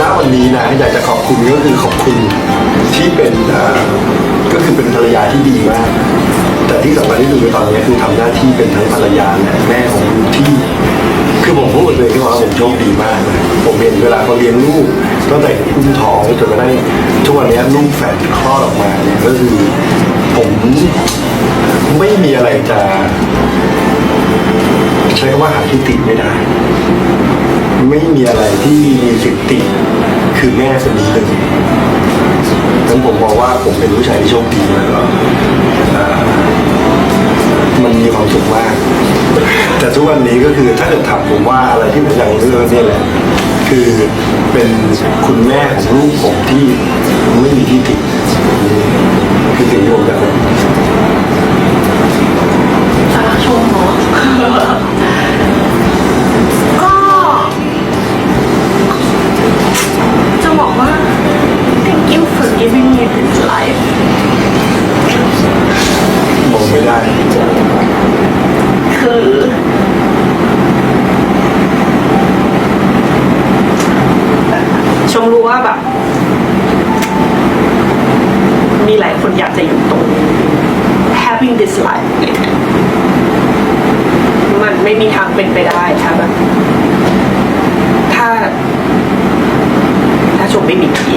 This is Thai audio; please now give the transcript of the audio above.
ณวันนี้นะอยากจะขอบคุณก็คือขอบคุณที่เป็นก็คือเป็นภรรยาที่ดีมาก แต่ที่สำคัญที่สุดในตอนนี้คือทำหน้าที่เป็นทั้งภรรยาและแม่ของลูกที่ คือผมพูดเลยที่ว่าผมโชคดีมาก ผมเห็นเวลาเขาเลี้ยงลูกตั้งแต่อุ้มท้องจนกระทั่งทุกวันนี้ลูกแฝดคลอดออกมาเนี่ยก็คือผมไม่มีอะไรจะใช้คำว่าหาที่ติไม่ได้ ไม่มีอะไรที่มีสิทธิ์ติคือแม่คนนี้เลยงั้นผมบอกว่าผมเป็นผู้ชายที่โชคดีแล้วก็เอ่อมันมีความสุขมาก แต่ทุกวันนี้ก็คือถ้าเกิดถามผมว่าอะไรที่ผมอยากเลือกนี่แหละ คือเป็นคุณแม่ของลูกผมที่ ว่าแบบ มีหลายคนอยากจะอยู่ตรง having this life มันไม่มีทางเป็นไปได้ถ้าแบบ ถ้า ถ้าชมไม่มีที่